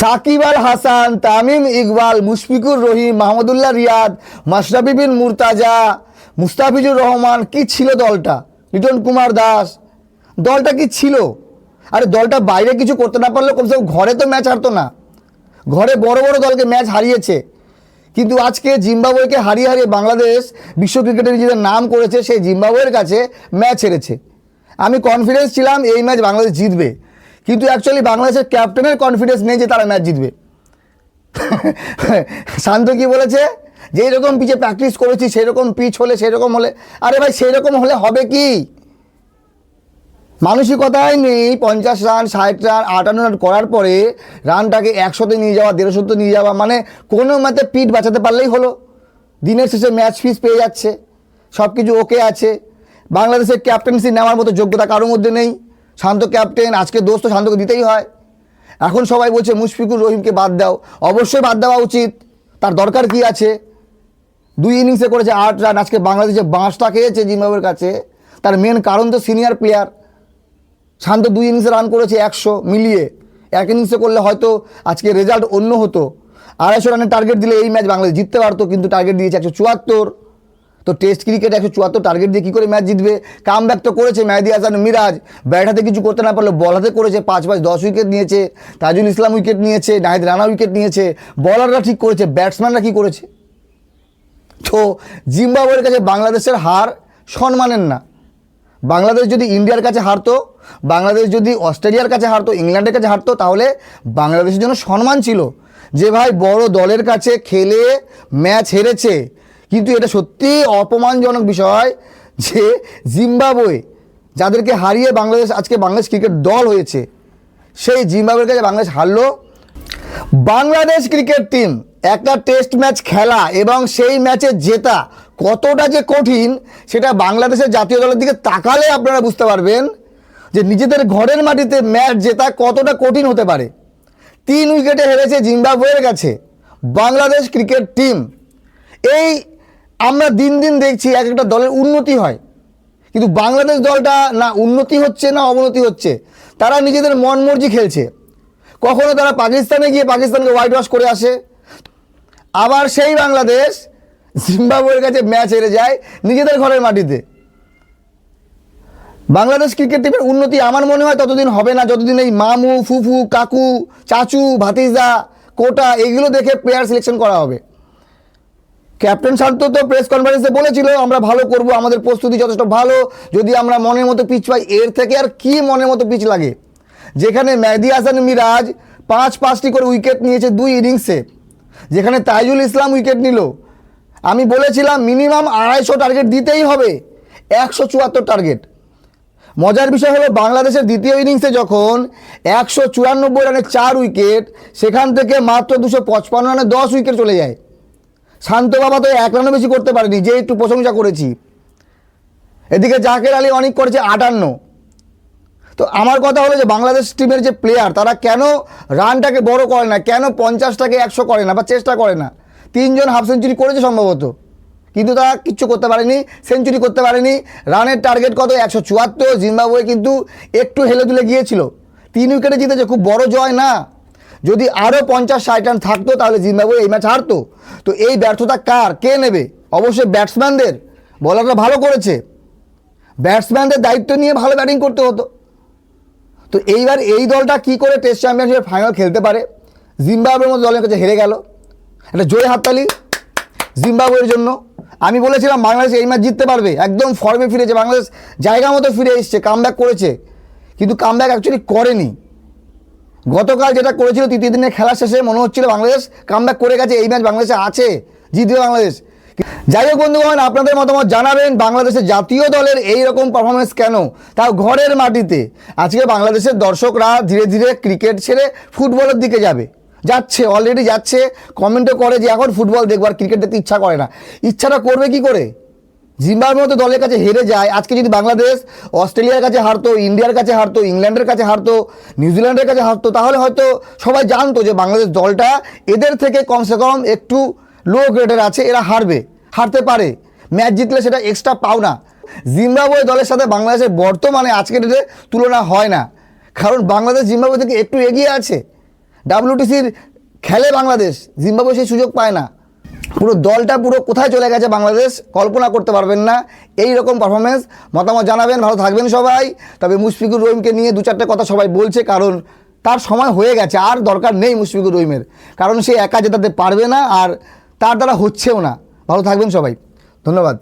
সাকিব আল হাসান, তামিম ইকবাল, মুশফিকুর রহিম, মাহমুদুল্লাহ রিয়াদ, মাশরাফি বিন মুরতাজা, মুস্তাফিজুর রহমান, কি ছিল দলটা? লিটন কুমার দাস। দলটা কি ছিল? আরে দলটা বাইরে কিছু করতে না পারলেও কমসে কম ঘরে তো ম্যাচ হারতো না। ঘরে বড় বড় দলকে ম্যাচ হারিয়েছে। কিন্তু আজকে জিম্বাবুয়েকে হারিয়ে হারিয়ে বাংলাদেশ বিশ্ব ক্রিকেটে নিজেদের নাম করেছে, সেই জিম্বাবুয়ের কাছে ম্যাচ হেরেছে। আমি কনফিডেন্স ছিলাম এই ম্যাচ বাংলাদেশ জিতবে। কিন্তু অ্যাকচুয়ালি বাংলাদেশের ক্যাপ্টেনের কনফিডেন্স নেই যে তারা ম্যাচ জিতবে। শান্ত কি বলেছে? যেই রকম পিচে প্র্যাকটিস করেছি সেই রকম পিচ হলে সেই রকম হলে, আরে ভাই সেই রকম হলে হবে কি? মানসিকতাই নেই, পঞ্চাশ রান ষাট রান আটান্ন রান করার পরে রানটাকে একশোতে নিয়ে যাওয়া, দেড়শোতে নিয়ে যাওয়া মানে কোনো মতে পিঠ বাঁচাতে পারলেই হলো। দিনের শেষে ম্যাচ ফিস পেয়ে যাচ্ছে সব কিছু ওকে আছে। বাংলাদেশের ক্যাপ্টেন্সি নেওয়ার মতো যোগ্যতা কারোর মধ্যে নেই। শান্ত ক্যাপ্টেন, আজকে দোষ তো শান্তকে দিতেই হয়। এখন সবাই বলছে, মুশফিকুর রহিমকে বাদ দাও। অবশ্যই বাদ দেওয়া উচিত। তার দরকার কি আছে? দুই ইনিংসে করেছে আট রান আজকে বাংলাদেশে বাঁশটা খেয়েছে জিম্বাবুয়ের কাছে। তার মেন কারণ তো সিনিয়র প্লেয়ার শান্ত দুই ইনিংসে রান করেছে একশো মিলিয়ে। এক ইনিংসে করলে হয়তো আজকে রেজাল্ট অন্য হতো। আড়াইশো রানের টার্গেট দিলে এই ম্যাচ বাংলাদেশ জিততে পারতো, কিন্তু টার্গেট দিয়েছে একশো চুয়াত্তর। তো টেস্ট ক্রিকেট একশো চুয়াত্তর টার্গেট দিয়ে কী করে ম্যাচ জিতবে? কাম তো করেছে মেহেদি হাসান মিরাজ। ব্যাট হাতে কিছু করতে না পারলে বল হাতে করেছে, পাঁচ পাঁচ দশ উইকেট নিয়েছে। তাজুল ইসলাম উইকেট নিয়েছে, নাহিদ রানা উইকেট নিয়েছে। বলাররা ঠিক করেছে ব্যাটসম্যানরা কী করেছে? তো জিম্বাবুয়ের কাছে বাংলাদেশের হার সম্মানের না। বাংলাদেশ যদি ইন্ডিয়ার কাছে হারতো, বাংলাদেশ যদি অস্ট্রেলিয়ার কাছে হারতো, ইংল্যান্ডের কাছে হারতো, তাহলে বাংলাদেশের জন্য সম্মান ছিল। যে ভাই বড় দলের কাছে খেলে ম্যাচ হেরেছে কিন্তু এটা সত্যি অপমানজনক বিষয় যে জিম্বাবুয়ে যাদেরকে হারিয়ে বাংলাদেশ, আজকে বাংলাদেশ ক্রিকেট দল হয়েছে, সেই জিম্বাবুয়ের কাছে বাংলাদেশ হারলো। বাংলাদেশ ক্রিকেট টিম একটা টেস্ট ম্যাচ খেলা এবং সেই ম্যাচে জেতা কতটা যে কঠিন, সেটা বাংলাদেশের জাতীয় দলের দিকে তাকালে আপনারা বুঝতে পারবেন যে নিজেদের ঘরের মাটিতে ম্যাচ জেতা কতটা কঠিন হতে পারে। তিন উইকেটে হেরেছে জিম্বাবুয়ের কাছে বাংলাদেশ ক্রিকেট টিম। এই আমরা দিন দিন দেখছি এক একটা দলের উন্নতি হয়। কিন্তু বাংলাদেশ দলটা না, উন্নতি হচ্ছে না অবনতি হচ্ছে। তারা নিজেদের মন মর্জি খেলছে। কখনো তারা পাকিস্তানে গিয়ে পাকিস্তানকে হোয়াইট ওয়াশ করে আসে। আবার সেই বাংলাদেশ জিম্বাবুয়ের কাছে ম্যাচ হেরে যায় নিজেদের ঘরের মাটিতে। বাংলাদেশ ক্রিকেট টিমের উন্নতি আমার মনে হয় ততদিন হবে না। যতদিন এই মামু, ফুফু, কাকু, চাচু, ভাতিজা, কোটা, এগুলো দেখে প্লেয়ার সিলেকশন করা হবে। ক্যাপ্টেন শান্ত তো প্রেস কনফারেন্সে বলেছিল, আমরা ভালো করব, আমাদের প্রস্তুতি যথেষ্ট ভালো। যদি আমরা মনের মতো পিচ পাই, এর থেকে আর কি মনের মতো পিচ লাগে? যেখানে মেহদি হাসান মিরাজ পাঁচ পাঁচটি করে উইকেট নিয়েছে দুই ইনিংসে যেখানে তাইজুল ইসলাম উইকেট নিল। আমি বলেছিলাম মিনিমাম আড়াইশো টার্গেট দিতেই হবে, একশো চুয়াত্তর টার্গেট মজার বিষয় হলো, বাংলাদেশের দ্বিতীয় ইনিংসে যখন একশো চুরানব্বই রানে চার উইকেট সেখান থেকে মাত্র দুশো পঁচপান্ন রানে দশ উইকেট চলে যায়। শান্ত বাবা তো এক রানও বেশি করতে পারেনি, যে একটু প্রশংসা করেছি। এদিকে জাকের আলী অনেক করেছে আটান্ন। তো আমার কথা হলো যে বাংলাদেশ টিমের যে প্লেয়ার তারা কেন রানটাকে বড় করে না, কেন পঞ্চাশটাকে একশো করে না বা চেষ্টা করে না? তিনজন হাফ সেঞ্চুরি করেছে সম্ভবত। কিন্তু তারা কিচ্ছু করতে পারেনি সেঞ্চুরি করতে পারেনি। রানের টার্গেট কত? একশো চুয়াত্তর। জিম্বাবুয়ে কিন্তু একটু হেলে দুলে গিয়েছিল। তিন উইকেটে জিতেছে, খুব বড় জয় না। যদি আরও পঞ্চাশ, ষাট রান থাকতো, তাহলে জিম্বাবুয়ে এই ম্যাচ হারতো। তো এই ব্যর্থতা কার? কে নেবে? অবশ্যই ব্যাটসম্যানদের। বলাররা ভালো করেছে। ব্যাটসম্যানদের দায়িত্ব নিয়ে ভালো ব্যাটিং করতে হতো। তো এইবার এই দলটা কি করে টেস্ট চ্যাম্পিয়নশিপের ফাইনাল খেলতে পারে? জিম্বাবুয়ের মতো দলের কাছে হেরে গেল। একটা জয় হাততালি জিম্বাবুয়ের জন্য। আমি বলেছিলাম, বাংলাদেশ এই ম্যাচ জিততে পারবে। একদম ফর্মে ফিরেছে। বাংলাদেশ জায়গা মতো ফিরে এসছে কামব্যাক করেছে। কিন্তু কামব্যাক অ্যাকচুয়ালি করেনি। গতকাল যেটা করেছিল তৃতীয় দিনের খেলা শেষে মনে হচ্ছিল বাংলাদেশ কামব্যাক করে গেছে, এই ম্যাচ বাংলাদেশে আছে, জিতবে বাংলাদেশ। যাই হোক বন্ধুগণ, আপনাদের মতামত জানাবেন বাংলাদেশের জাতীয় দলের এই রকম পারফরমেন্স কেন? তাও ঘরের মাটিতে। আজকে বাংলাদেশের দর্শকরা ধীরে ধীরে ক্রিকেট ছেড়ে ফুটবলের দিকে যাবে। যাচ্ছে অলরেডি যাচ্ছে। কমেন্টও করে যে, এখন ফুটবল দেখবার ক্রিকেট দেখতে ইচ্ছা করে না। ইচ্ছাটা করবে কি করে? জিম্বাবুয়ের মতো দলের কাছে হেরে যায়। আজকে যদি বাংলাদেশ অস্ট্রেলিয়ার কাছে হারতো, ইন্ডিয়ার কাছে হারতো, ইংল্যান্ডের কাছে হারতো, নিউজিল্যান্ডের কাছে হারতো, তাহলে হয়তো সবাই জানতো যে বাংলাদেশ দলটা এদের থেকে কমসে কম একটু লো গ্রেডের আছে, এরা হারবে, হারতে পারে। ম্যাচ জিতলে সেটা এক্সট্রা পাও না জিম্বাবুয়ে দলের সাথে বাংলাদেশের বর্তমানে আজকের ডেটে তুলনা হয় না। কারণ বাংলাদেশ জিম্বাবুয়ে থেকে একটু এগিয়ে আছে। ডাব্লিউটিসির খেলে বাংলাদেশ, জিম্বাবুয়ে সেই সুযোগ পায় না। পুরো দলটা পুরো কোথায় চলে গেছে বাংলাদেশ কল্পনা করতে পারবেন না। এই রকম পারফরমেন্স মতামত জানাবেন, ভালো থাকবেন সবাই। তবে মুশফিকুর রহিমকে নিয়ে দু চারটে কথা সবাই বলছে, কারণ তার সময় হয়ে গেছে, আর দরকার নেই মুশফিকুর রহিমের। কারণ সে একা জেতাতে পারবে না, আর তার দ্বারা হচ্ছেও না। ভালো থাকবেন সবাই। ধন্যবাদ।